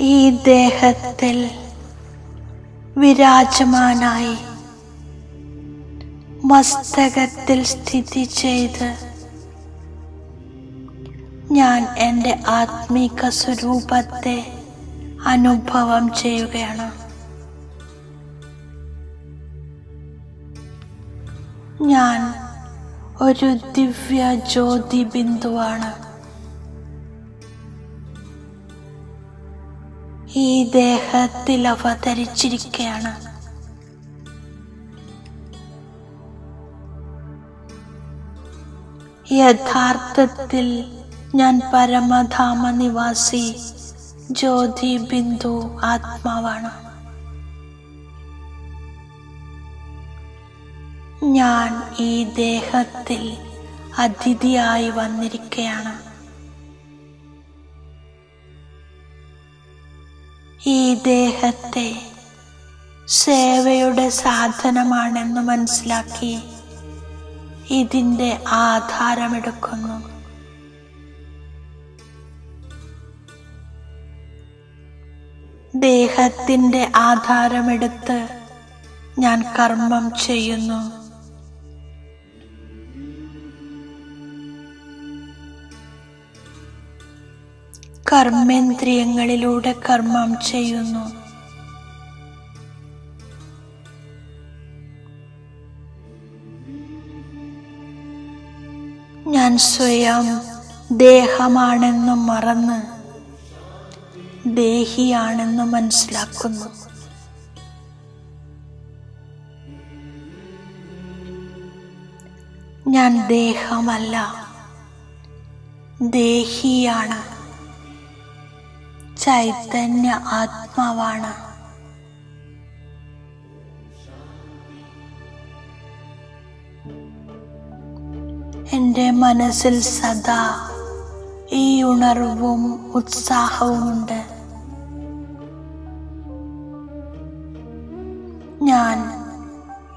ഈ ദേഹത്തിൽ വിരാജമാനായി മസ്തകത്തിൽ സ്ഥിതി ചെയ്ത് ഞാൻ എന്റെ ആത്മീക സ്വരൂപത്തെ അനുഭവം ചെയ്യുകയാണ്. ഞാൻ ഒരു ദിവ്യ ജ്യോതി ബിന്ദുവാണ് ഈ ദേഹത്തിൽ അവതരിച്ചിരിക്കുകയാണ് യഥാർത്ഥത്തിൽ ഞാൻ പരമധാമ നിവാസി ജ്യോതി ബിന്ദു ആത്മാവാണ്. ഞാൻ ഈ ദേഹത്തിൽ അതിഥിയായി വന്നിരിക്കുകയാണ് ഈ ദേഹത്തെ സേവയുടെ സാധനമാണെന്ന് മനസ്സിലാക്കി ഇതിന്റെ ആധാരമെടുക്കുന്നു. ദേഹത്തിന്റെ ആധാരമെടുത്ത് ഞാൻ കർമ്മം ചെയ്യുന്നു. കർമ്മേന്ദ്രിയങ്ങളിലൂടെ കർമ്മം ചെയ്യുന്നു. ഞാൻ സ്വയം ദേഹമാണെന്ന് മറന്ന് ദേഹിയാണെന്ന് മനസ്സിലാക്കുന്നു. ഞാൻ ദേഹമല്ല ദേഹിയാണ്. ചൈതന്യ ആത്മാവാണ്. എന്റെ മനസ്സിൽ സദാ ഈ ഉണർവും ഉത്സാഹവുമുണ്ട്. ഞാൻ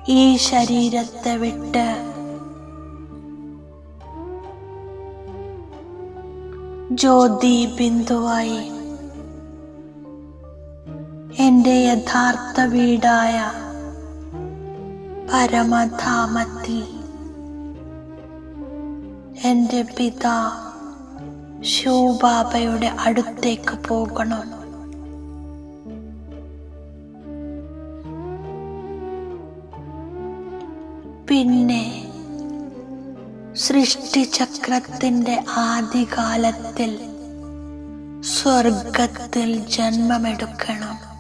ഈ ശരീരത്തെ വിട്ട് ജ്യോതി ബിന്ദുവായി എന്റെ യഥാർത്ഥ വീടായ പരമധാമത്തിൽ എന്റെ പിതാ ശിവബാബയുടെ അടുത്തേക്ക് പോകണം. പിന്നെ സൃഷ്ടിചക്രത്തിന്റെ ആദികാലത്തിൽ സ്വർഗത്തിൽ ജന്മമെടുക്കണം.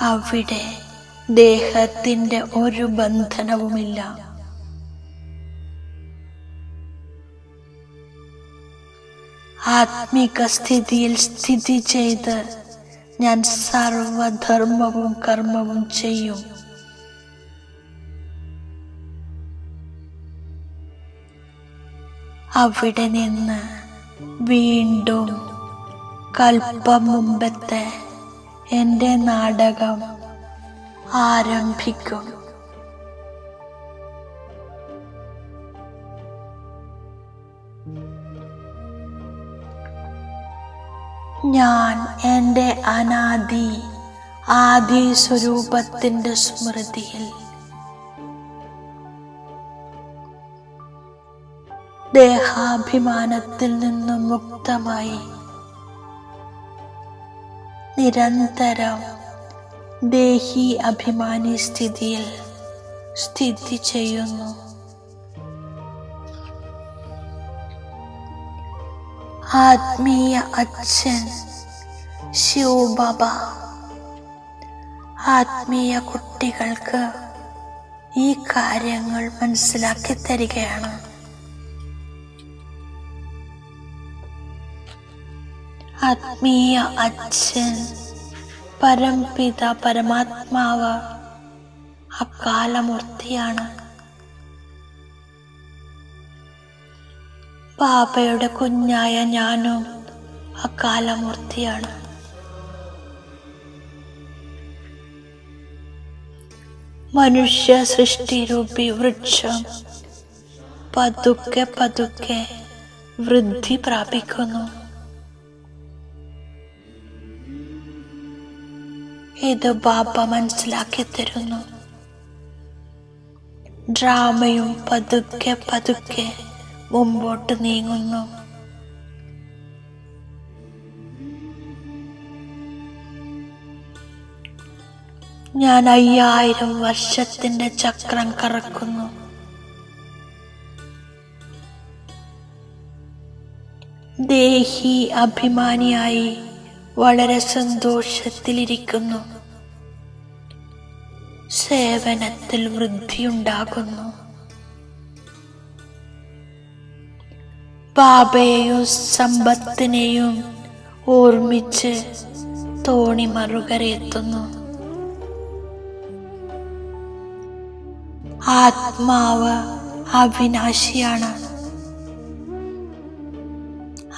അവിടെ ദേഹത്തിന്റെ ഒരു ബന്ധനവുമില്ല. ആത്മിക സ്ഥിതിയിൽ സ്ഥിതി ചെയ്ത് ഞാൻ സർവധർമ്മവും കർമ്മവും ചെയ്യും. അവിടെ നിന്ന് വീണ്ടും കൽപ്പം മുമ്പത്തെ എന്റെ നാടകം ആരംഭിക്കും. ഞാൻ എന്റെ അനാദി ആദി സ്വരൂപത്തിന്റെ സ്മൃതിയിൽ ദേഹാഭിമാനത്തിൽ നിന്നും മുക്തമായി നിരന്തരം ദേഹി അഭിമാനി സ്ഥിതിയിൽ സ്ഥിതി ചെയ്യുന്നു. ആത്മീയ അച്ഛൻ ശിവബാബ ആത്മീയ കുട്ടികൾക്ക് ഈ കാര്യങ്ങൾ മനസ്സിലാക്കി തരികയാണ്. ആത്മീയ അച്ഛൻ പരംപിത പരമാത്മാവ് അക്കാലമൂർത്തിയാണ് പാപ്പയുടെ കുഞ്ഞായ ഞാനും അക്കാലമൂർത്തിയാണ് മനുഷ്യ സൃഷ്ടിരൂപി വൃക്ഷം പതുക്കെ പതുക്കെ വൃദ്ധി പ്രാപിക്കുന്നു. ഇത് ബാപ്പ മനസ്സിലാക്കി തരുന്നു. ഡ്രാമയും പതുക്കെ പതുക്കെ മുമ്പോട്ട് നീങ്ങുന്നു. ഞാൻ അയ്യായിരം വർഷത്തിന്റെ ചക്രം കറക്കുന്നു. ദേഹി അഭിമാനിയായി വളരെ സന്തോഷത്തിലിരിക്കുന്നു. സേവനത്തിൽ വൃദ്ധിയുണ്ടാകുന്നു. പാപയെയും സമ്പത്തിനെയും ഓർമ്മിച്ച് തോണി മറുകരയെത്തുന്നു. ആത്മാവ് അവിനാശിയാണ്.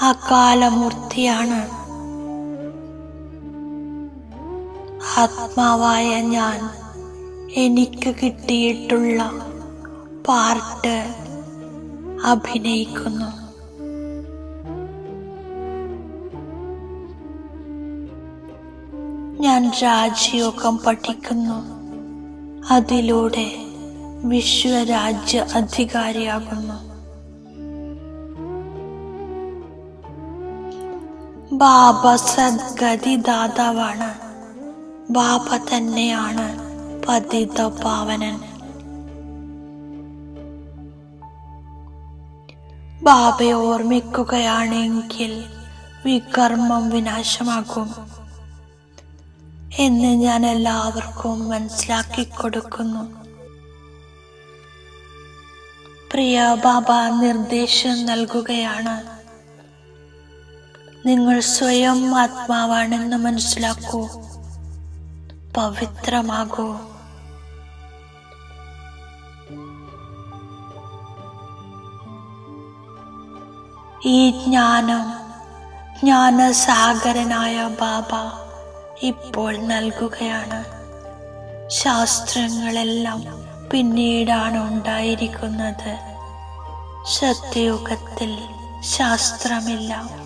അകാലമൂർത്തിയാണ്. ആത്മാവായ ഞാൻ എനിക്ക് കിട്ടിയിട്ടുള്ള പാർട്ട് അഭിനയിക്കുന്നു. ഞാൻ രാജയോഗം പഠിക്കുന്നു. അതിലൂടെ വിശ്വരാജ്യ അധികാരിയാകുന്നു. ബാബ സദ്ഗതി ദാതാവാണ് ബാബ തന്നെയാണ് പതിത പാവനൻ. ബാബയെ ഓർമ്മിക്കുകയാണെങ്കിൽ വികർമ്മം വിനാശമാകും എന്ന് ഞാൻ എല്ലാവർക്കും മനസ്സിലാക്കി കൊടുക്കുന്നു. പ്രിയ ബാബ നിർദ്ദേശം നൽകുകയാണ്. നിങ്ങൾ സ്വയം ആത്മാവാണെന്ന് മനസ്സിലാക്കൂ. പവിത്രമാകൂ. ഈ ജ്ഞാനം ജ്ഞാനസാഗരനായ ബാബ ഇപ്പോൾ നൽകുകയാണ്. ശാസ്ത്രങ്ങളെല്ലാം പിന്നീടാണ് ഉണ്ടായിരിക്കുന്നത്. സത്യയുഗത്തിൽ ശാസ്ത്രമില്ല.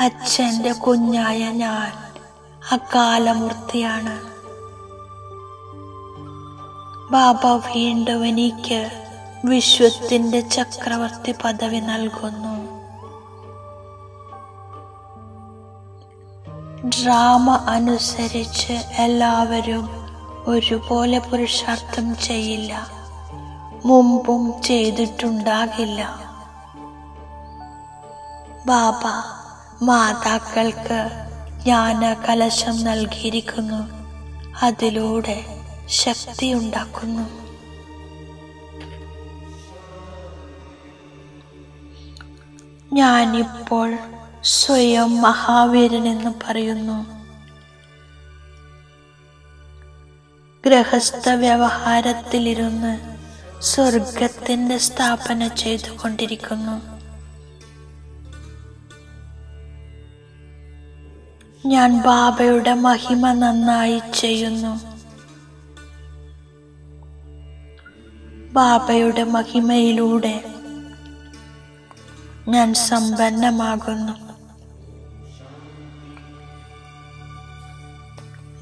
അച്ഛന്റെ കുഞ്ഞായ ഞാൻ അകാലമൂർത്തിയാണ്. ബാബ വീണ്ടും എനിക്ക് വിശ്വത്തിന്റെ ചക്രവർത്തി പദവി നൽകുന്നു. ഡ്രാമ അനുസരിച്ച് എല്ലാവരും ഒരുപോലെ പുരുഷാർത്ഥം ചെയ്യില്ല. മുമ്പും ചെയ്തിട്ടുണ്ടാകില്ല. ബാബ മാതാക്കൾക്ക് ജ്ഞാന കലശം നൽകിയിരിക്കുന്നു. അതിലൂടെ ശക്തി ഉണ്ടാക്കുന്നു ഞാനിപ്പോൾ സ്വയം മഹാവീരൻ എന്ന് പറയുന്നു. ഗൃഹസ്ഥ വ്യവഹാരത്തിലിരുന്ന് സ്വർഗത്തിന്റെ സ്ഥാപന ചെയ്തുകൊണ്ടിരിക്കുന്നു. ഞാൻ ബാബയുടെ മഹിമ നന്നായി ചെയ്യുന്നു. ബാബയുടെ മഹിമയിലൂടെ ഞാൻ സമ്പന്നമാകുന്നു.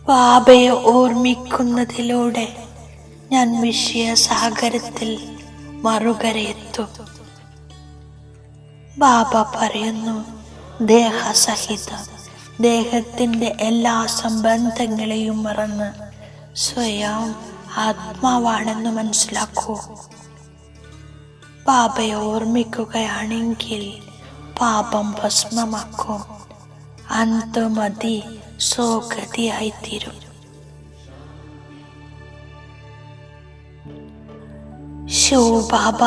ബാബയെ ഓർമ്മിക്കുന്നതിലൂടെ ഞാൻ വിഷയസാഗരത്തിൽ മറുകരയെത്തും. ബാബ പറയുന്നു ദേഹസഹിതം. ദേഹത്തിന്റെ എല്ലാ സംബന്ധങ്ങളെയും മറന്ന് സ്വയം ആത്മാവാണെന്ന് മനസ്സിലാക്കൂ. പാപയെ ഓർമ്മിക്കുകയാണെങ്കിൽ പാപം ഭസ്മമാക്കും. അന്തമതി സ്വഗതിയായിത്തീരും. ശോ ബാബ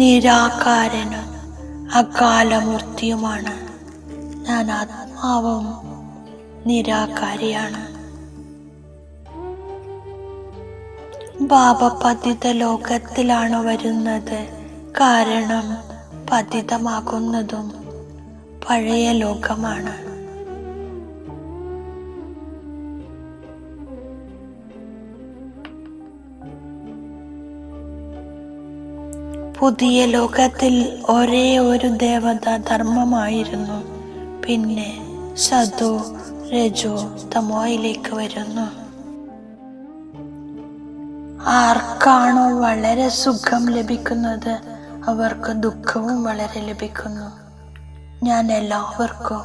നിരാകാരനും അകാലമൂർത്തിയുമാണ്. ഞാൻ ആത്മാവും നിരാകാരിയാണ്. ബാബ പതിത ലോകത്തിലാണ് വരുന്നത് കാരണം പതിതമാകുന്നതും പഴയ ലോകമാണ്. പുതിയ ലോകത്തിൽ ഒരേ ഒരു ദേവത ധർമ്മമായിരുന്നു. പിന്നെ സതു രജോ തമോയിലേക്ക് വരുന്നു. ആർക്കാണോ വളരെ സുഖം ലഭിക്കുന്നത് അവർക്ക് ദുഃഖവും വളരെ ലഭിക്കുന്നു. ഞാൻ എല്ലാവർക്കും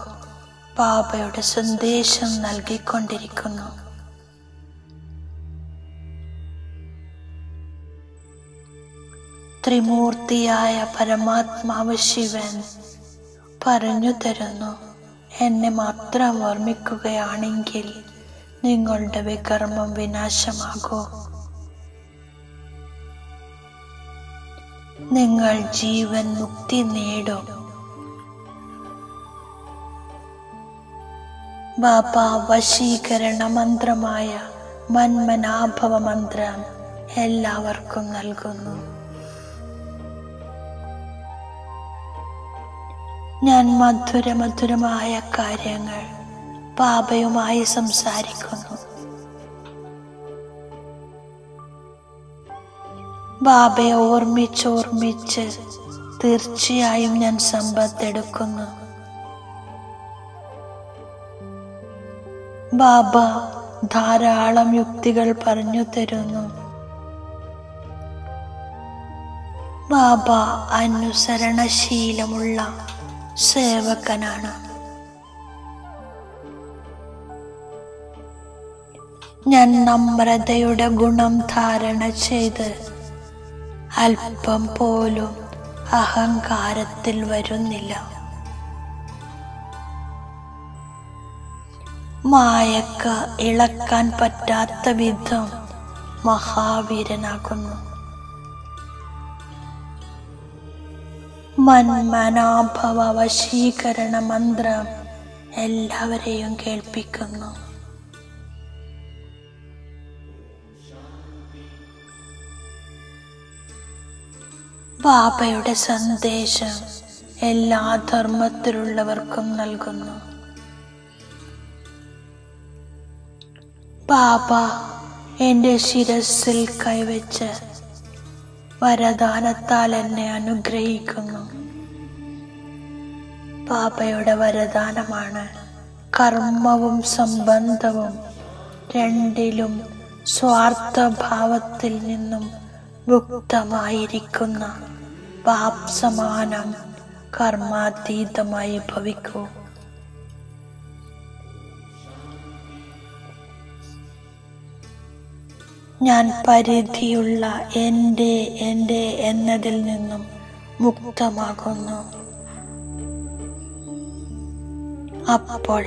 പാപയുടെ സന്ദേശം നൽകിക്കൊണ്ടിരിക്കുന്നു. ത്രിമൂർത്തിയായ പരമാത്മാവ് ശിവൻ പറഞ്ഞു തരുന്നു എന്നെ മാത്രം ഓർമ്മിക്കുകയാണെങ്കിൽ നിങ്ങളുടെ വികർമ്മം വിനാശമാകൂ. നിങ്ങൾ ജീവൻ മുക്തി നേടും. ബാബ വശീകരണ മന്ത്രമായ മന്മനാഭവ മന്ത്രം എല്ലാവർക്കും നൽകുന്നു. ഞാൻ മധുരമധുരമായ കാര്യങ്ങൾ പാപയുമായി സംസാരിക്കുന്നു. ബാബയെ ഓർമ്മിച്ചോർമ്മിച്ച് തീർച്ചയായും ഞാൻ സമ്പത്തെടുക്കുന്നു ബാബ ധാരാളം യുക്തികൾ പറഞ്ഞു തരുന്നു. ബാബ അനുസരണശീലമുള്ള സേവകനാണ്. ഞാൻ നമ്രതയുടെ ഗുണം ധാരണ ചെയ്ത് അല്പം പോലും അഹങ്കാരത്തിൽ വരുന്നില്ല. മായക്ക് ഇളക്കാൻ പറ്റാത്ത വിധം മഹാവീരനാകുന്നു. മന്മനാഭവ വശീകരണ മന്ത്രം എല്ലാവരെയും കേൾപ്പിക്കുന്നു. ബാബയുടെ സന്ദേശം എല്ലാ ധർമ്മത്തിലുള്ളവർക്കും നൽകുന്നു. ബാബ എന്റെ ശിരസിൽ കൈവച്ച് വരദാനത്താൽ എന്നെ അനുഗ്രഹിക്കുന്നു. പാപയുടെ വരദാനമാണ്. കർമ്മവും സംബന്ധവും രണ്ടിലും സ്വാർത്ഥഭാവത്തിൽ നിന്നും മുക്തമായിരിക്കുന്ന പാപ്സമാനം കർമാതീതമായി ഭവിക്കൂ. ഞാൻ പരിധിയുള്ള എന്റെ എന്റെ എന്നതിൽ നിന്നും മുക്തമാകുന്നു. അപ്പോൾ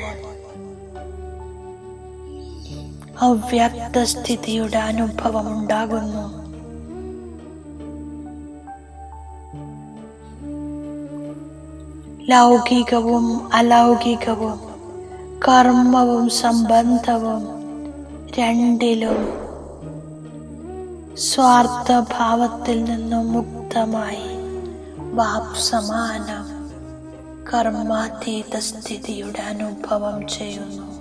അവ്യക്തസ്ഥിതിയുടെ അനുഭവം ഉണ്ടാകുന്നു. ലൗകികവും അലൗകികവും കർമ്മവും സംബന്ധവും രണ്ടിലും സ്വാർത്ഥഭാവത്തിൽ നിന്നും മുക്തമായി. വാപ്സമാനം കർമാതീത സ്ഥിതിയുടെ അനുഭവം ചെയ്യുന്നു.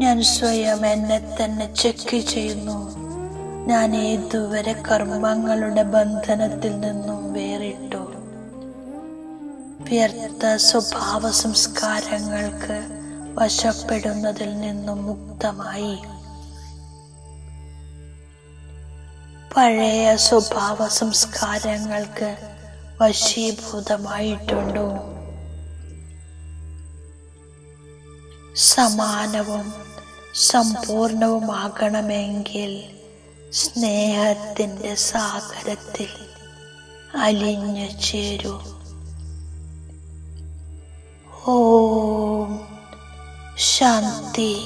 ഞാൻ സ്വയം എന്നെ തന്നെ ചെക്ക് ചെയ്യുന്നു. ഞാൻ ഏതുവരെ കർമ്മങ്ങളുടെ ബന്ധനത്തിൽ നിന്നും വേറിട്ടു. വ്യർത്ഥ സ്വഭാവ സംസ്കാരങ്ങൾക്ക് വശപ്പെടുന്നതിൽ നിന്നും മുക്തമായി. പഴയ സ്വഭാവ സംസ്കാരങ്ങൾക്ക് വശീഭൂതമായിട്ടുണ്ടോ. സമാനവും സമ്പൂർണവുമാകണമെങ്കിൽ സ്നേഹത്തിന്റെ സാഗരത്തിൽ അലിഞ്ഞു ചേരൂ. ഓം ശാന്തി.